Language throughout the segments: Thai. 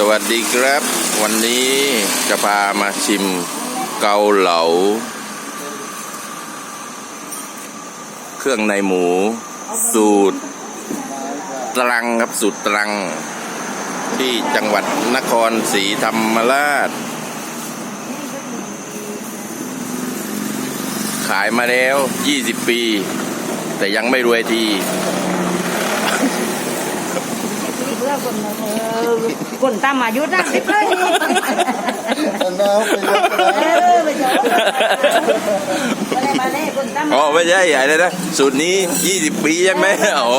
สวัสดีครับ วันนี้จะพามาชิมเกาเหลา เครื่องในหมู สูตร ตรังครับสูตรตรัง ที่จังหวัดนครศรีธรรมราช ขายมาแล้ว 20 ปี แต่ยังไม่รวยที คนคนตามอายุตั้งสิบเลยนน้ำไปเลยมาเลยมาเลยคนตามอ๋อไม่ใช่ใหญ่เลยนะสูตรนี้20ปีใช่ไหมโอ้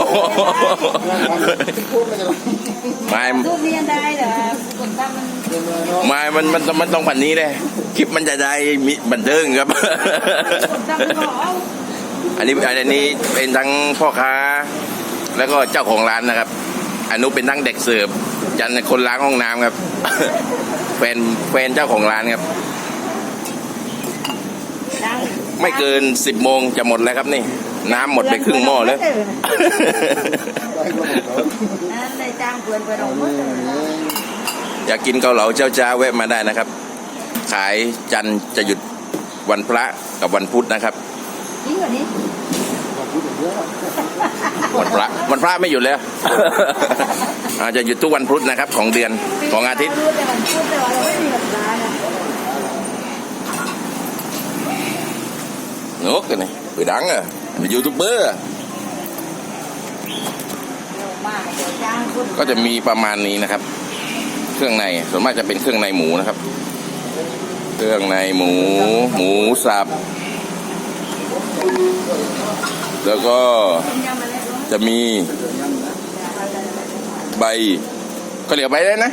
ไม่ไม่รูปนี้ยังได้เหรอคนตามมันไม่มันมันมันต้องพันนี้เลยคลิปมันจะได้มีบันเทิงครับ อันนี้อันนี้เป็นทั้งพ่อค้า แล้วก็เจ้าของร้านนะครับ อนนู้นเป็นทั้งเด็กเสิร์ฟจันคนล้างห้องน้ำครับ แฟนแฟนเจ้าของร้านครับ ไม่เกิน10โมงจะหมดแล้วครับนี่ น้ำหมดไปครึ่งหม้อแล้วนั่นเลยจ้างเพื่อนอยากกินเกาเหลาเจ้าจ้าแวะมาได้นะครับ ขายจันจะหยุดวันพระกับวันพุธนะครับจริงเหรอนี่ วันพระวันพระไม่หยุดเลยอาจจะหยุดทุกวันพุธนะครับ ของเดือนของอาทิตย์รู้แต่วันพุธแต่ว่าเราไม่มีวันพระนะนกกันนี่ไปดังอะเป็นยูทูบเบอร์เร็วมากเดี๋ยวจ้างคนก็จะมีประมาณนี้นะครับ เครื่องในส่วนมากจะเป็นเครื่องในหมูนะครับ เครื่องในหมู หมูสับ แล้วก็ยำมาแล้วจะมีใบเขาเรียกใบอะไรนะ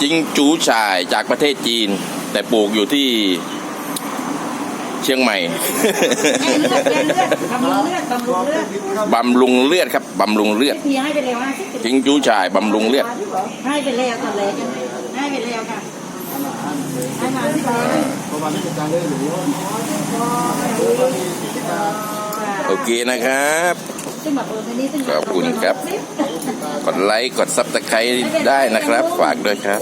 จิงจูฉ่ายจากประเทศจีน แต่ปลูกอยู่ที่เชียงใหม่ให้เลือดให้เลือดบำรุงเลือดบำรุงเลือดบำรุงเลือดครับบำรุงเลือดพี่ให้ไปแล้วนะจิงจูฉ่ายบำรุงเลือดให้ไปแล้วตอนแรกให้ไปแล้วค่ะให้มาที่บ้านประมาณนี้ เการได้หรือว่าโอเคนะครับ ขอบคุณครับ กดไลค์ กดซับสไครต์ได้นะครับ ฝากด้วยครับ